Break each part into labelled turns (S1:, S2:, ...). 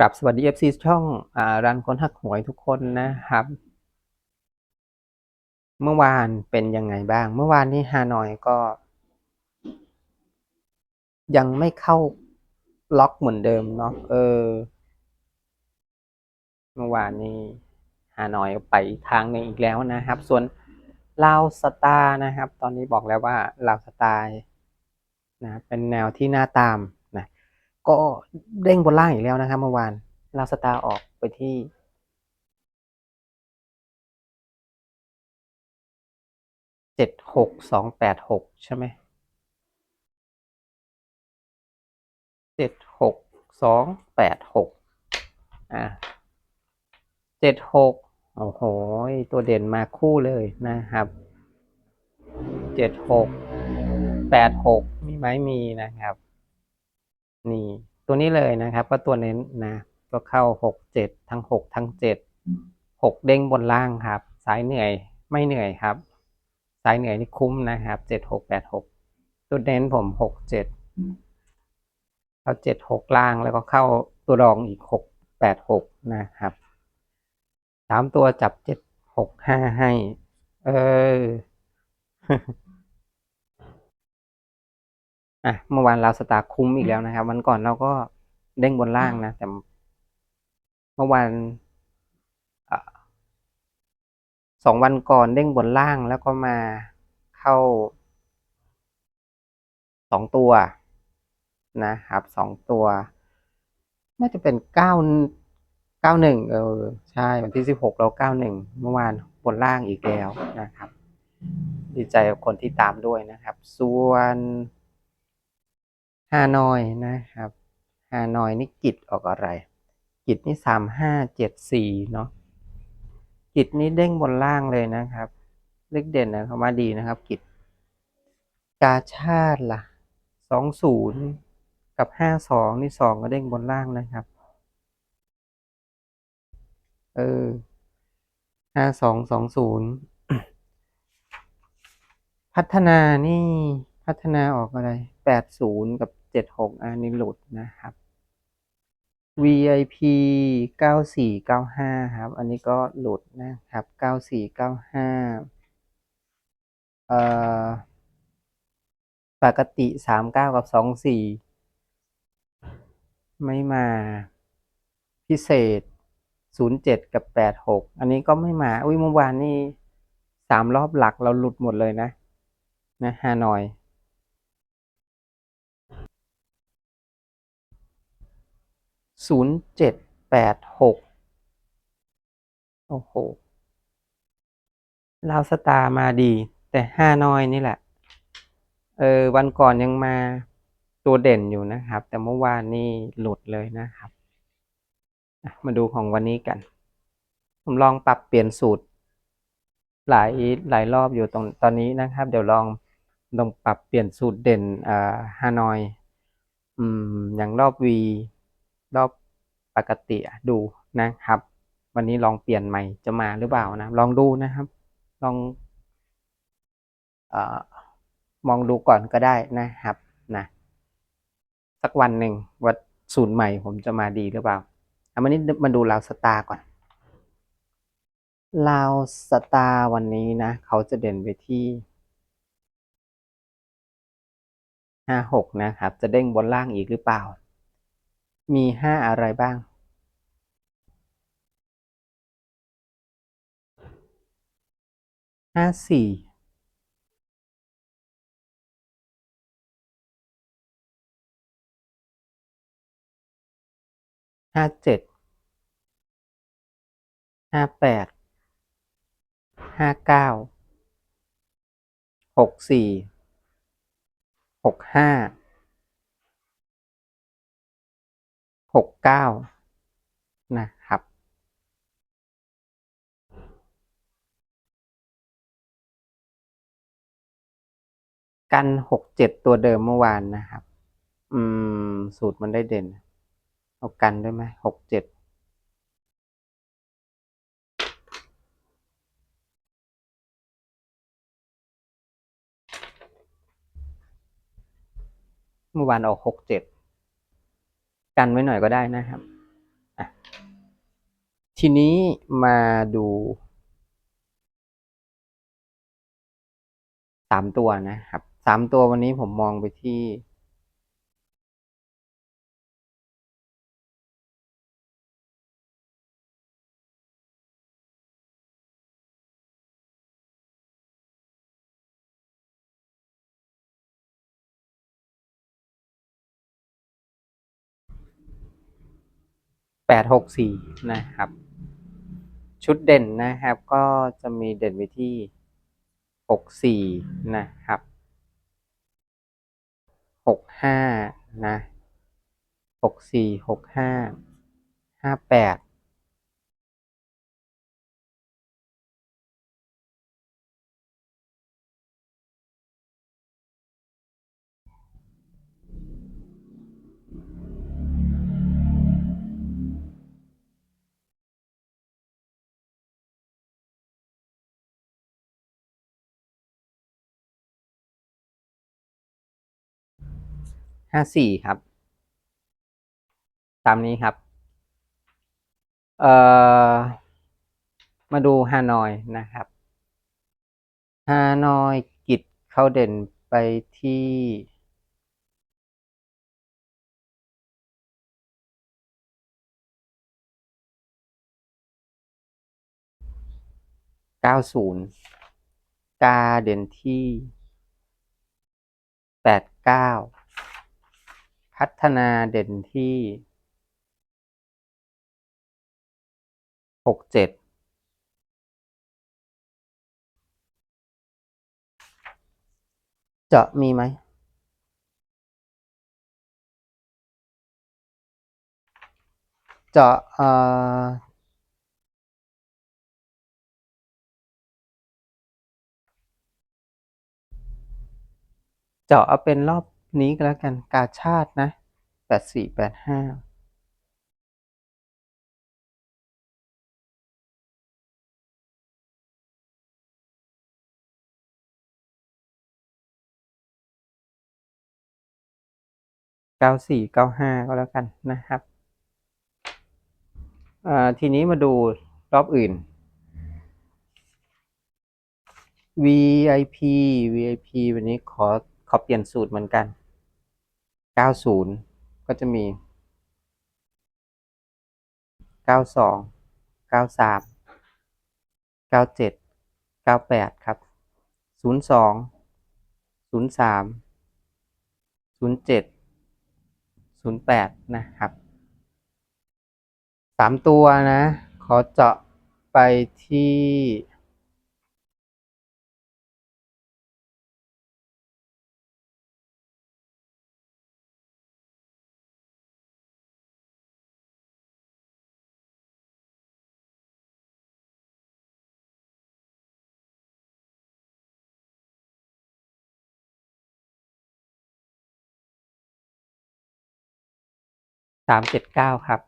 S1: กลับสวัสดี FC ช่องอ่ารันคนหักหวยทุกคนนะครับ เมื่อวานเป็นยังไงบ้าง เมื่อวานนี้ฮานอยก็ ยังไม่เข้าล็อกเหมือนเดิมเนาะเออ เมื่อวานนี้ฮานอยไปทางหนึ่งอีกแล้วนะครับ ส่วนลาวสตาร์นะครับ ตอนนี้บอกแล้วว่าลาวสตาร์นะเป็นแนวที่น่าตาม ก็เด้งบนล่างอีกแล้วนะครับเมื่อวานลาสตาร์ออกไปที่เจ็ดหกสองแปดหกใช่ไหมเจ็ดหกสองแปดหกอ่าเจ็ดหกโอ้โห ตัวเด่นมาคู่เลยนะครับเจ็ดหกแปดหกมีไหมมีนะครับ นี่ตัวนี้เลยนะครับ ก็ตัวเน้นนะ ก็เข้าหกเจ็ดทั้งหกทั้งเจ็ดหกเด้งบนล่างครับ สายเหนื่อยไม่เหนื่อยครับ สายเหนื่อยนี่คุ้มนะครับเจ็ดหกแปดหกตัวเน้นผมหกเจ็ดเข้าเจ็ดหกล่างแล้วก็เข้าตัวรองอีกหกแปดหกนะครับสามตัวจับเจ็ดหกห้าให้ เออ อะเมื่อวานเราสตาร์คุ้มอีกแล้วนะครับ วันก่อนเราก็เด้งบนล่างนะ แต่เมื่อวานอสองวันก่อนเด้งบนล่างแล้วก็มาเข้าสองตัวนะครับสองตัวน่าจะเป็นเก้าเก้าหนึ่งเออใช่วันที่สิบหกเราเก้าหนึ่งเมื่อวานบนล่างอีกแล้วนะครับ ดีใจกับคนที่ตามด้วยนะครับ ส่วน ฮานอยนะครับฮานอยนี่กิจออกอะไร กิจนี่สามห้าเจ็ดสี่เนาะกิจนี่เด้งบนล่างเลยนะครับเลขเด่นนะครับมาดีนะครับ กิจกาชาติล่ะสองศูนย์กับห้าสองนี่สองก็เด้งบนล่างนะครับเออห้าสองสองศูนย์พัฒนานี่พัฒนาออกอะไรแปดศูนย์กับ เจ็ดหกอันนี้หลุดนะครับ VIP เก้าสี่เก้าห้าครับ อันนี้ก็หลุดนะครับเก้าสี่เก้าห้าเอ่อปกติสามเก้ากับสองสี่ไม่มาพิเศษศูนย์เจ็ดกับแปดหกอันนี้ก็ไม่มา อุ้ยเมื่อวานนี่สามรอบหลักเราหลุดหมดเลยนะ นะฮานอย ศูนย์เจ็ดแปดหกโอ้โหลาวสตาร์มาดี แต่ฮานอยนี่แหละ เออ วันก่อนยังมาตัวเด่นอยู่นะครับ แต่เมื่อวานนี่หลุดเลยนะครับ มาดูของวันนี้กัน ผมลองปรับเปลี่ยนสูตร หลายหลายรอบอยู่ตรงตอนนี้นะครับ เดี๋ยวลองลองปรับเปลี่ยนสูตรเด่นอ่าฮานอย อืม อย่างรอบวี รอบปกติดูนะครับ วันนี้ลองเปลี่ยนใหม่จะมาหรือเปล่านะ ลองดูนะครับ ลองอมองดูก่อนก็ได้นะครับนะสักวันหนึ่งว่าสูตรใหม่ผมจะมาดีหรือเปล่าเอามานี้มาดูลาวสตาร์ก่อนลาวสตาร์วันนี้นะ เขาจะเด่นไปที่ห้าหกนะครับ จะเด้งบนล่างอีกหรือเปล่า มีห้าอะไรบ้างห้าสี่ห้าเจ็ดห้าแปดห้าเก้าหกสี่หกห้า หกเก้านะครับ กันหกเจ็ดตัวเดิมเมื่อวานนะครับ อืม สูตรมันได้เด่น เอากันด้วยไหมหกเจ็ดเมื่อวานออกหกเจ็ด กันไว้หน่อยก็ได้นะครับ ทีนี้มาดูสามตัวนะครับสามตัววันนี้ผมมองไปที่ แปดหกสี่นะครับ ชุดเด่นนะครับก็จะมีเด่นไปที่หกสี่นะครับหกห้านะหกสี่หกห้าห้าแปด หกห้าห้าแปดห้าสี่ครับ ตามนี้ครับ เอ่อ มาดูฮานอยนะครับฮานอยกิจเข้าเด่นไปที่เก้าศูนย์กาเด่นที่แปดเก้า พัฒนาเด่นที่หกเจ็ดจะมีไหมจะเอ่อเจาะเอาเป็นรอบ นี้ก็แล้วกันกาชาตินะแปดสี่แปดห้าเก้าสี่เก้าห้าก็แล้วกันนะครับอ่าทีนี้มาดูรอบอื่น VIP VIP วันนี้ขอขอเปลี่ยนสูตรเหมือนกัน 90ก็จะมี92 93 97 98ครับ02 03 07 08นะครับสามตัวนะ ขอเจาะไปที่ สามเจ็ดเก้าครับ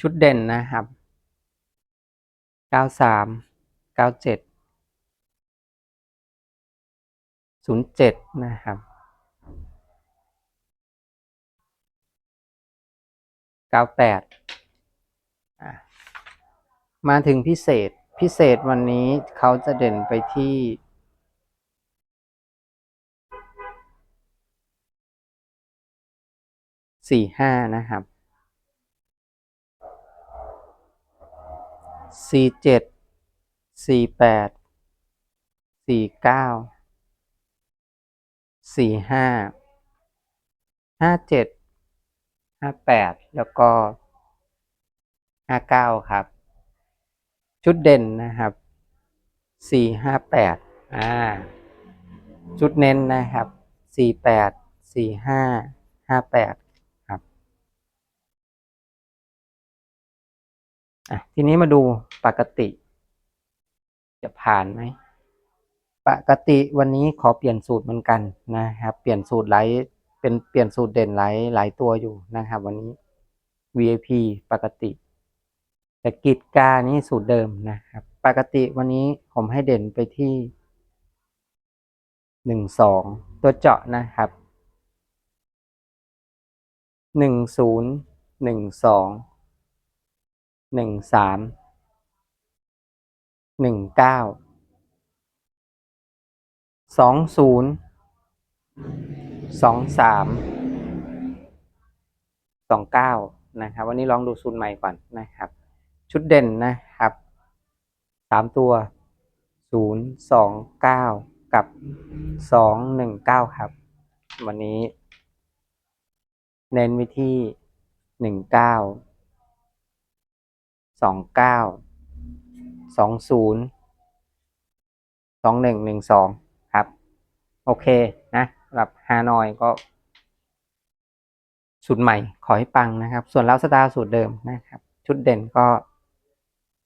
S1: ชุดเด่นนะครับเก้าสามเก้าเจ็ดศูนย์เจ็ดนะครับเก้าแปดมาถึงพิเศษพิเศษวันนี้เขาจะเด่นไปที่ สี่ห้านะครับสี่เจ็ดสี่แปดสี่เก้าสี่ห้าห้าเจ็ดห้าแปดแล้วก็ห้าเก้าครับ ชุดเด่นนะครับสี่ห้าแปดอ่าชุดเน้นนะครับสี่แปดสี่ห้าห้าแปด อะทีนี้มาดูปกติ จะผ่านไหมปกติวันนี้ขอเปลี่ยนสูตรเหมือนกันนะครับ เปลี่ยนสูตรหลายเป็นเปลี่ยนสูตรเด่นหลายหลายตัวอยู่นะครับ วันนี้ VIP ปกติ แต่กิจการนี่สูตรเดิมนะครับ ปกติวันนี้ผมให้เด่นไปที่หนึ่งสองตัวเจาะนะครับหนึ่งศูนย์หนึ่งสอง หนึ่งสามหนึ่งเก้าสองศูนย์สองสามสองเก้านะครับ วันนี้ลองดูสูตรใหม่ก่อนนะครับ ชุดเด่นนะครับสามตัวศูนย์สองเก้ากับสองหนึ่งเก้าครับ วันนี้ เน้นไปที่หนึ่งเก้า สองเก้าสองศูนย์สองหนึ่งหนึ่งสองครับ โอเคนะสำหรับฮานอยก็สูตรใหม่ขอให้ปังนะครับ ส่วนลาวสตาร์สูตรเดิมนะครับ ชุดเด่นก็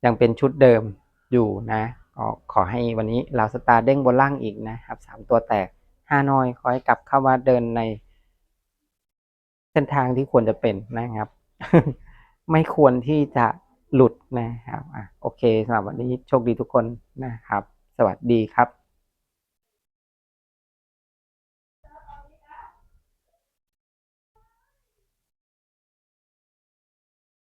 S1: ยังเป็นชุดเดิมอยู่นะก็ขอให้วันนี้ลาวสตาร์เด้งบนล่างอีกนะครับสามตัวแตกฮานอยขอให้กลับเข้ามาเดินในเส้นทางที่ควรจะเป็นนะครับ ไม่ควรที่จะ หลุดนะครับอะโอเคสำหรับวันนี้โชคดีทุกคนนะครับ สวัสดีครับ